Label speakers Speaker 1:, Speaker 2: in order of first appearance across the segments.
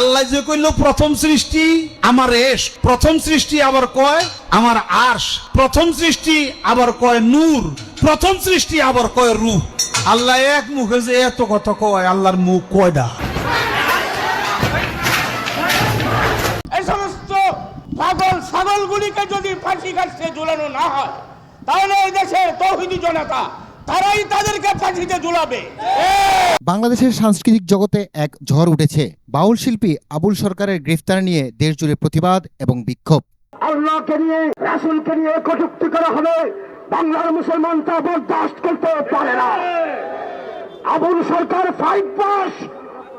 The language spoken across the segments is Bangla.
Speaker 1: আল্লাহ যে কইল, প্রথম সৃষ্টি আমার এস, প্রথম সৃষ্টি আবার কয় আমার আশ প্রথম সৃষ্টি আবার কয় নূর, প্রথম সৃষ্টি আবার কয় রূহ। আল্লাহ এক মুখে যে এত কথা কয়, আল্লাহর মুখ কয়টা
Speaker 2: এই সমস্ত পাগল যদি ফাঁসি কাটতে ঝুলানো না হয়, তাহলে এই দেশের তৌহিদি জনতা তারাই তাদেরকে ফাঁসিতে ঝুলাবে।
Speaker 3: বাংলাদেশের সাংস্কৃতিক জগতে এক ঝড় উঠেছে। বাউল শিল্পী আবুল সরকারের গ্রেফতার নিয়ে দেশজুড়ে প্রতিবাদ এবং বিক্ষোভ।
Speaker 4: আল্লাহকে নিয়ে রাসুলকে নিয়ে কটুক্তি করা হবে। বাংলার মুসলমান তা বরদাস্ত করতে পারে না। আবুল সরকার ফাইভ পাস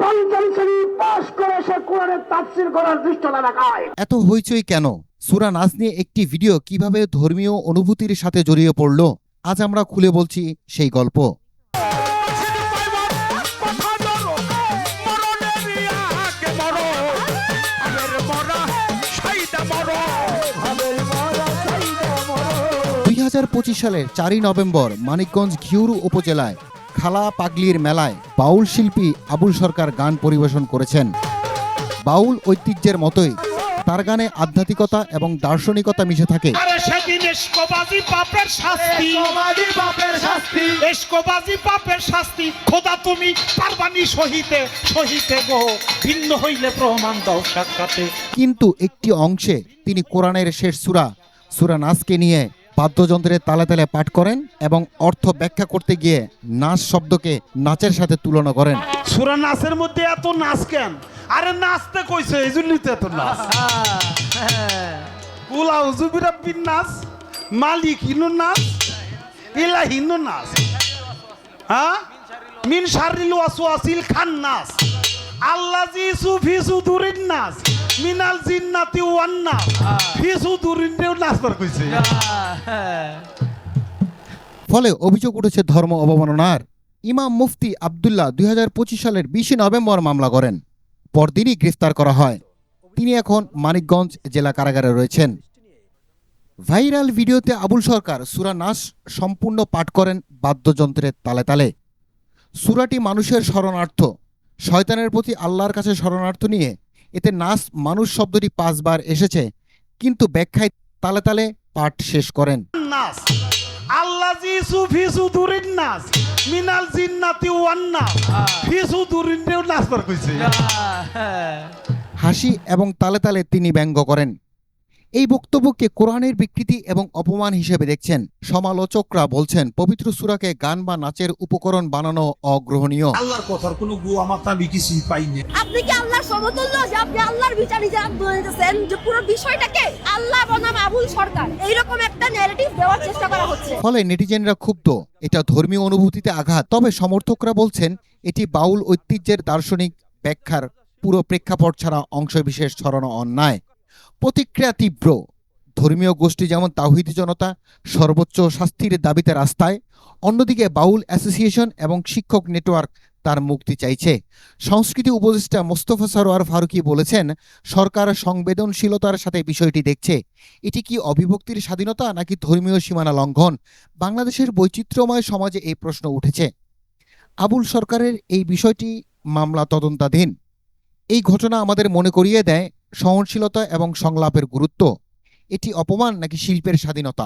Speaker 4: পঞ্চম শ্রেণি পাস করে সে কোরআনের তাফসির করার দৃষ্টতা দেখায়।
Speaker 3: এত হইচই কেন? সুরা নাচ নিয়ে একটি ভিডিও কীভাবে ধর্মীয় অনুভূতির সাথে জড়িয়ে পড়ল? আজ আমরা খুলে বলছি সেই গল্প। দুই হাজার পঁচিশ সালের চারই নভেম্বর মানিকগঞ্জ ঘিউরু উপজেলায় খালা পাগলির মেলায় বাউল শিল্পী আবুল সরকার গান পরিবেশন করেছেন। বাউল ঐতিহ্যের মতোই তার গানে আধ্যাত্মিকতা এবং দার্শনিকতা মিশে থাকে।
Speaker 5: আরে সেদিন এসকোবাজি পাপের শাস্তি। পাপের শাস্তি। এসকোবাজি পাপের শাস্তি। খোদা তুমি পারবানি সহিতে সহিতে গো। ভিন্ন হইলে প্রমাণ দাও সাক্ষাতে।
Speaker 3: কিন্তু একটি অংশে তিনি কোরআনের শেষ সুরা সুরা নাসকে নিয়ে বাদ্যযন্ত্রের তালে তালে পাঠ করেন এবং অর্থ ব্যাখ্যা করতে গিয়ে নাচ শব্দকে নাচের সাথে তুলনা করেন।
Speaker 5: সুরা নাচের মধ্যে এত নাচ কেন? আরে নাচতে কইছে এই জন্যই তো এত নাচ। উলাউ জুবিরা বিন নাচ, মালিক হিনু নাচ, ইলা হিনু নাচ। হ্যাঁ? মিন শারিল ওয়াসওয়াসিল খান নাচ। আল্লাহ জি সুফি সুদুরিন নাচ, মিনাল জিন্নাতি ওয়ান নাচ। ফি সুদুরিনেও নাচবার কইছে।
Speaker 3: ফলে অভিযোগ উঠেছে ধর্ম অবমাননার। ইমাম মুফতি আবদুল্লাহ দুই হাজার পঁচিশ সালের বিশে নভেম্বর মামলা করেন। পরদিনই গ্রেফতার করা হয়। তিনি এখন মানিকগঞ্জ জেলা কারাগারে রয়েছেন। ভাইরাল ভিডিওতে আবুল সরকার সুরা নাস সম্পূর্ণ পাঠ করেন বাদ্যযন্ত্রের তালে তালে। সুরাটি মানুষের শরণার্থ। শয়তানের প্রতি আল্লাহর কাছে শরণার্থ নিয়ে এতে নাস মানুষ শব্দটি পাঁচবার এসেছে, কিন্তু ব্যাখ্যায় তালে তালে পাঠ শেষ করেন।
Speaker 5: নাস আল্লাহ জি সুফি সুদুরিন নাস মিনাল জিন্নাতি ওয়ান নাস ফি নাস পার কইছে
Speaker 3: হাসি এবং তালে তালে তিনি ব্যঙ্গ করেন। এই বক্তব্যকে কোরআনের বিকৃতি এবং অপমান হিসেবে দেখছেন। সমালোচকরা বলছেন পবিত্র সুরাকে গান বা নাচের উপকরণ বানানো অগ্রহণীয়।
Speaker 1: আল্লাহর কথার কোনো গুয়া মাথা আমি কিছুই পাইনি
Speaker 6: আপনি কি আল্লাহর সমতুল্য? যে আপনি আল্লাহর বিচার নিজে যে পুরো বিষয়টাকে আল্লাহ বনাম আবুল সরকার এইরকম একটা ন্যারেটিভ দেওয়ার চেষ্টা করা হচ্ছে।
Speaker 3: ফলে নেটিজেনরা ক্ষুব্ধ। এটা ধর্মীয় অনুভূতিতে আঘাত। তবে সমর্থকরা বলছেন এটি বাউল ঐতিহ্যের দার্শনিক ব্যাখ্যার পুরো প্রেক্ষাপট ছাড়া অংশবিশেষ ছড়ানো অন্যায়। প্রতিক্রিয়া তীব্র। ধর্মীয় গোষ্ঠী যেমন তাওহিদি জনতা, সর্বোচ্চ শাস্তির দাবিতে রাস্তায়, অন্যদিকে বাউল অ্যাসোসিয়েশন এবং শিক্ষক নেটওয়ার্ক তার মুক্তি চাইছে। সংস্কৃতি উপদেষ্টা মোস্তফা সরোয়ার ফারুকি বলেছেন, সরকার সংবেদনশীলতার সাথে বিষয়টি দেখছে। এটি কি অভিভক্তির স্বাধীনতা নাকি ধর্মীয় সীমানা লঙ্ঘন? বাংলাদেশের বৈচিত্র্যময় সমাজে এই প্রশ্ন উঠেছে। আবুল সরকারের এই বিষয়টি মামলা তদন্তাধীন। এই ঘটনা আমাদের মনে করিয়ে দেয় সহনশীলতা এবং সংলাপের গুরুত্ব। এটি অপমান নাকি শিল্পের স্বাধীনতা?